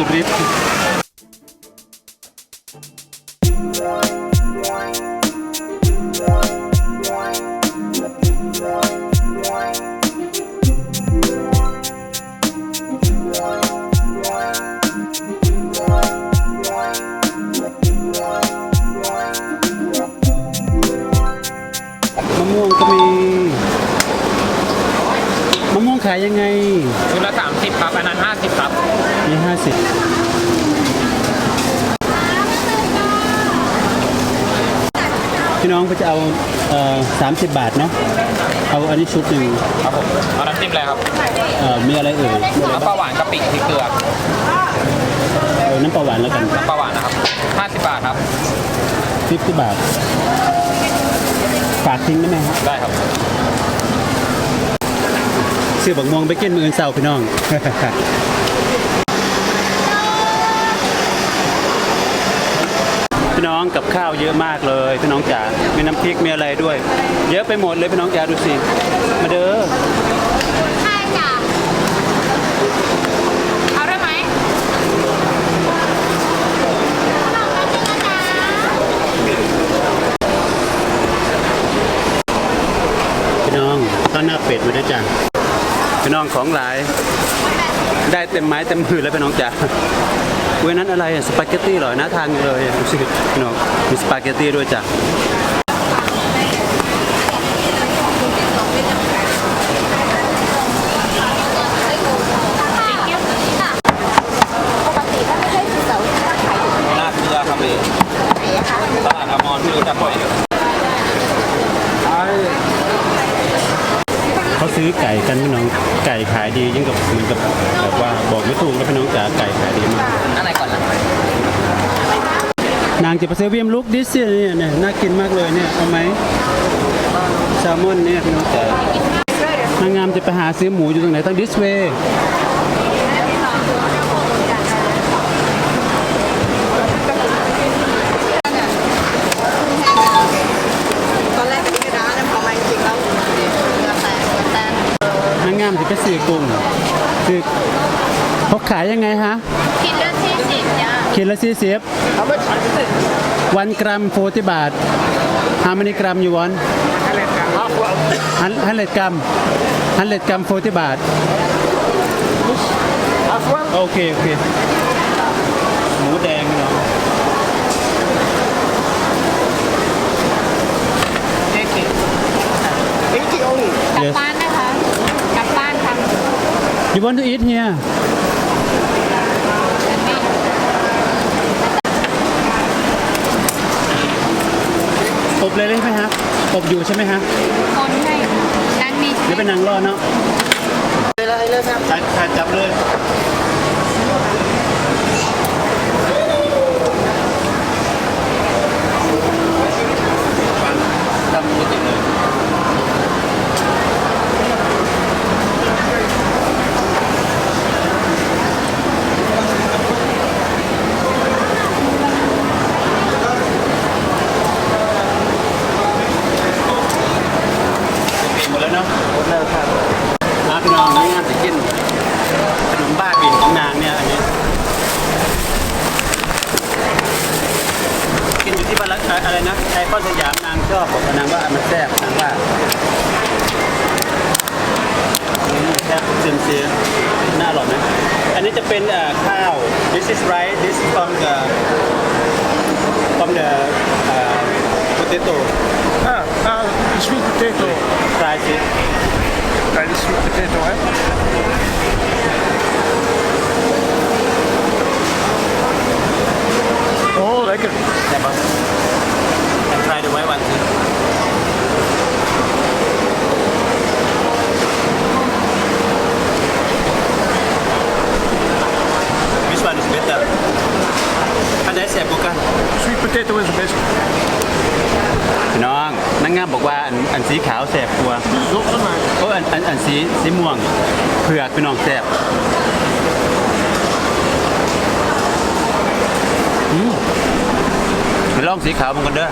สุดฤทธิ์มะม่วงก็มี มะม่วงขายยังไง ชุดละ30ครับ อันนั้น 50 ครับ นี่ห้าสิบพี่ น้องก็จะเอาเอ่อสามสิบบาทเนาะเอาอันนี้ชุดหนึ่งครับผมเอาน้ำจิ้มอะไรครับเอ่อมีอะไรเอ่ยน้ำปลาหวานกะปิพริกเกลือเอาน้ำปลาหวานแล้วกันน้ำปลาหวานนะครับ50บาทครับฟิฟบาทฝากทิ้งได้ไหมครับได้ครับซื้อบักม่วงไปกินมืออื่นเสาร์พี่น้อง พี่น้องกับข้าวเยอะมากเลยพี่น้องจ๋า มีน้ำพริกมีอะไรด้วย เยอะไปหมดเลยพี่น้องจ๋าดูสิ มาเด้อใช่จ้ะเอาได้ไหมพี่น้องต้อนหน้าเป็ดมาด้วยจ้ะพี่น้องของหลาย ได้เต็มไม้เต็มมือแล้วพี่น้องจ๋า เว้ยนั้นอะไรอะสปาเกตตี้เหรอน่าทานเลยอะดูสิพี่น้องมีสปาเกตตี้ด้วยจ้ะปกติถ้าไม่ใช่สุเสาร์ถ้าขายอยู่ที่ไหนหน้าเกลือครับพี่ไหนอะคะตลาดอมรที่รู้จักบ่อยเขาซื้อไก่กันพี่น้องไก่ขายดียิ่งกับเหมือนกับแบบว่าบอก ไม่ถูกแล้วพี่น้องจ๋าไก่ขายดีมากอะไรก่อนล่ะนางจะไปซื้อเวียมลุกดิสเนี่ยเนี่ยน่ากินมากเลยเนี่ยเอาไหมแซลมอนเนี่ยพี่น้องจ๋านางงามจะไปหาซื้อหมูอยู่ตรงไหนตั้งดิสเวย์ตอนแรกก็ไม่ได้นะพอมาจริงๆแล้วเนื้อแตกเนื้อแตกนางงามจะไปซื้อกุ้ง ซื้อเขาขายยังไงฮะกินเลือดที่สิบจ้ะคิดละสี่สิบวันกรัมโฟติบาท how many กรัม you want ฮันเลดกรัมฮันเลดกรัมโฟติบาทโอเค โอเค หมูแดงเนาะกลับบ้านนะคะ กลับบ้านทำ you want to eat here อบเลยได้ไหมฮะอบอยู่ใช่ไหมฮะคนให้นั่งนี่เดี๋ยวเป็นนางรอเนาะเลยเลยครับขาดจับเลยทำปกติเลย หมดแล้วเนาะหมดแล้วครับมาพี่น้องนี่งานจะกินขนมบ้าบินของนางเนี่ยอันนี้กินอยู่ที่บ้านรักอะไร นะไอคอนสยามนางชอบบอกกับนางว่ามันแซ่บนางว่าอืมแซ่บเซียมเซียน่าอร่อยไหมอันนี้จะเป็นเอ่อข้าว this is rice this is from the from the uh, potato Ah, ah, de sweet potato. rice it Bij de sweet potato, hè? Oh, lekker. Yeah, but and try the white one too. Which one is better? อันไหนแสบกว่ากัน Sweet potato is the best. พี่น้องนักงามบอกว่าอันอันสีขาวแสบกว่า Zot gemaakt. โอ้อันอันอันสีสีม่วงเผือกพี่น้องแสบอืมไปลองสีขาวมันกันเด้อ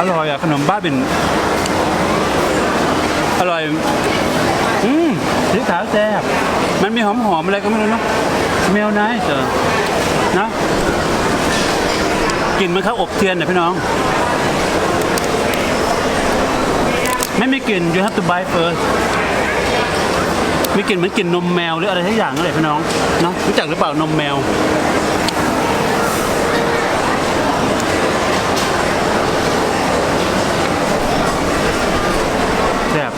อร่อยอะขนมบ้าบิน อร่อย อืมสีขาวแซ่บมันมีหอมหอมอะไรก็ไม่รู้เนอะสเมลนส์เจอนะกลิ่นมันเข้าอบเทียนเนะพี่น้อง ไม่มีกลิ่น you have to buy first มีกลิ่นเหมือนกลิ่นนมแมวหรืออะไรทั้งอย่างนั่นแหละพี่น้องเนาะรู้จักหรือเปล่านมแมวแซ่บ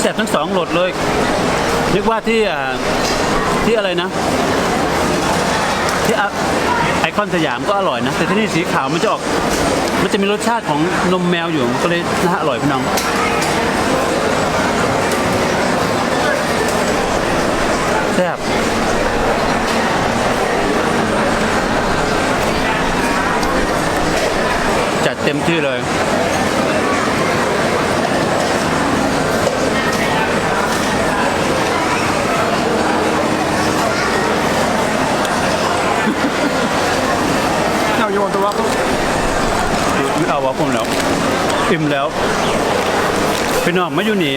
แซ่บทั้งสองรสเลยนึกว่าที่ที่อะไรนะ ที่ไอคอนสยามก็อร่อยนะ แต่ที่นี่สีขาวมันจะออก มันจะมีรสชาติของนมแมวอยู่ก็เลยน่าอร่อยพี่น้อง ซ่บจัดเต็มที่เลย Now you want the waffles? ไม่เอาวะผมแล้ว อิ่มแล้ว พี่น้องมาอยู่นี่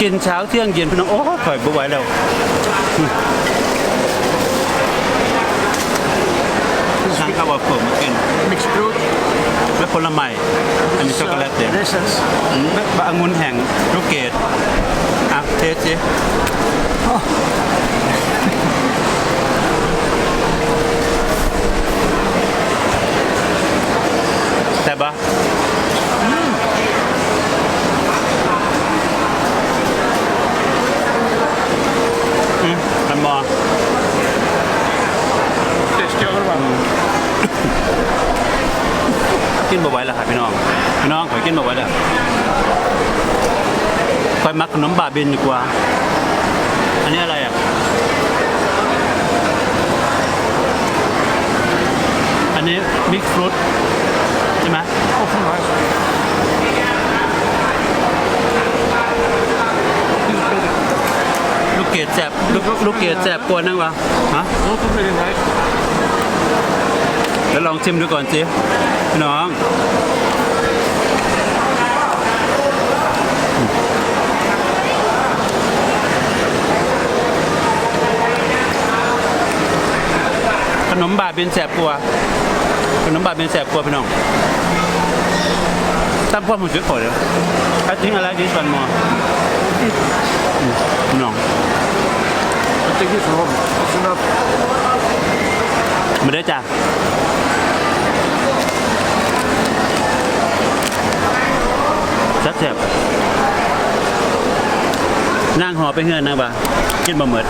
กินเช้าเที่ยงเย็นพี่น้องโอ้ข่อยบ่ไหวแล้วสั่งข้าวว่าเปิดมากิน Mixed fruit. และผลไม้อันนี้ช็อกโกแลตเด็ด This is บะองุ่นแห่งลูกเกดอะเทสสิ แต่บะอืมมันมอ this the other one. กินบ่ไหวแล้วค่ะพี่น้อง พี่น้องขอยกินบ่ไหวแล้วคอยมักขนมบาบินดีกว่า อันนี้อะไรอะ อันนี้มิกฟรุตใช่ไหม Oh, nice. This is better. ลูกเกดแสบลูกลูกเกดแสบกว่านั่งวะฮะแล้วลองชิมดูก่อนสิ พี่น้องขนมบาทเป็นแสบกลัวาขนมบาทเป็นแสบกลัวาพี่น้องตั้งความผมซื้อก่อนเลยถ้าทิ้งอะไรดีส่วนมออืมพี่น้อง I think it's wrong. It's enough. มาเด้อจ้ะซัดแสบ นั่งหอไปเฮือนนะบ่กินบะหมิด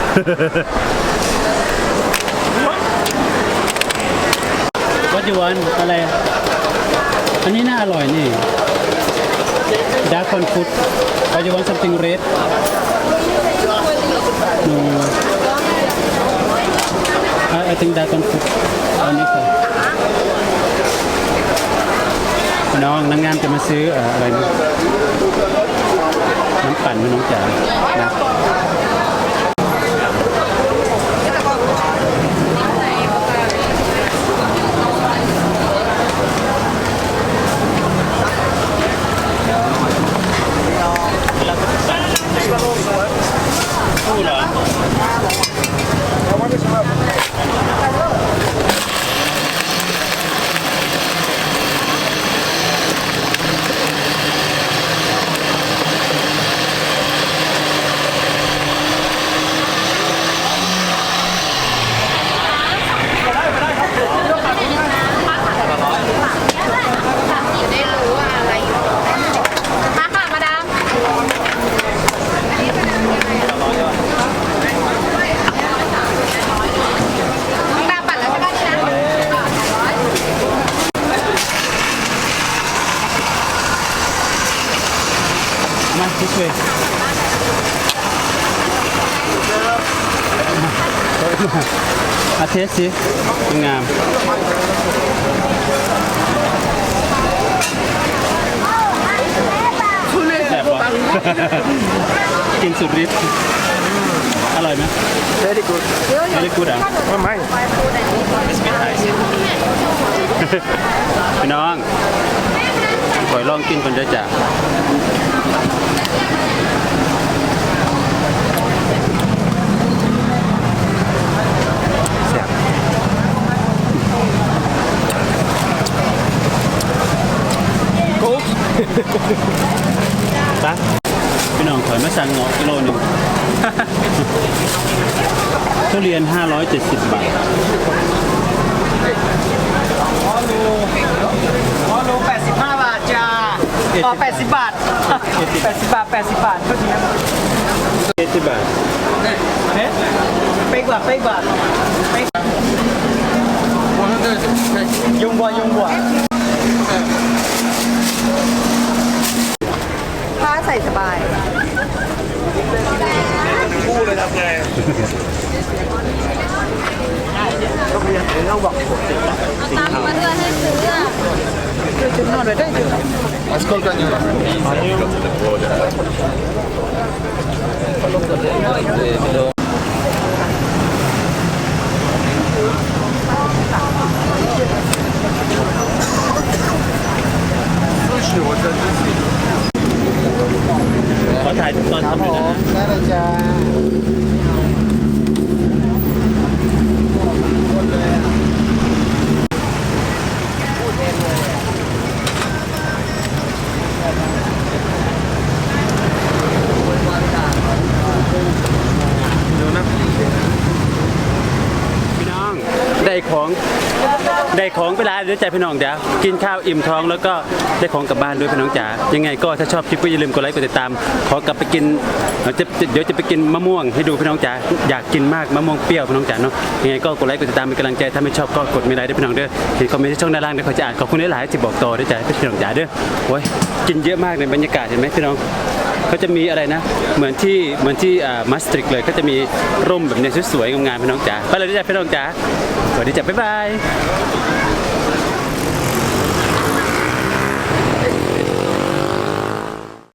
วัดยวนอะไร อันนี้น่าอร่อยนี่ดาร์คอนฟุตวัดยวนซัมติงเรดนู I I think that one อันนี้ค่ะน้องนางงานจะมาซื้ออะไรนะ น้ำปั่นให้น้องจ๋านะ ได้รู้ว่าอะไรอยู่มาค่ะมาดามน้องดาวปัดแล้วใช่ป่ะนี่นะ มา this way อาเทสสิงามแบบว่ากินสุดฤทธิ์อร่อยไหม Very good. ไม่ได้กูดอะ Oh, mine. พี่น้องปล่อยลองกินคนเดียวจ้ะ กุ๊กปะพี่น้องถอยมาสั่งเงาะกิโลหนึ่งทุเรียน 570 บาทอ๋อโล85 บาทจ้าอ๋อ80 บาท 80 บาท 80 บาทเท่านี้70บาทเฮ้ยเป๊กบาทเป๊กบาทเป๊กยุงบัวยุงบัว ผ้า ใส่สบาย คู่เลยทำไงก็พยายามเล่าบอกผมสิครับเอาตังค์มาเพื่อให้ซื้ออะ Ascolta ognuno. Ognuno. ได้ของไปร้านเดี๋ยวใจพี่น้องเดี๋ยวกินข้าวอิ่มท้องแล้วก็ได้ของกลับบ้านด้วยพี่น้องจ๋ายังไงก็ถ้าชอบคลิปก็อย่าลืมกดไลค์กดติดตาม ขอกลับไปกินเดี๋ยวจะเดี๋ยวจะไปกินมะม่วงให้ดูพี่น้องจ๋าอยากกินมากมะม่วงเปรี้ยวพี่น้องจ๋าเนาะยังไงก็กดไลค์กดติดตามเป็นกำลังใจถ้าไม่ชอบก็กดไม่ไลค์ด้วยพี่น้องเด้อเห็นคอมเมนต์ที่ช่องด้านล่างเดี๋ยวเขาจะอ่านขอบคุณหลายๆที่บอกต่อด้วยจ้ะพี่น้องจ๋าเด้อโอ้ยกินเยอะมากในบรรยากาศเห็นไหมพี่น้องเขาจะมีอะไรนะ เหมือนที่เหมือนที่อ่ามาสตริกเลยก็จะมีร่มแบบนี้สวยๆงามๆพี่น้องจ๋าไปเลยจ้ะพี่น้องจ๋าสวัสดีจ้ะบ๊ายบาย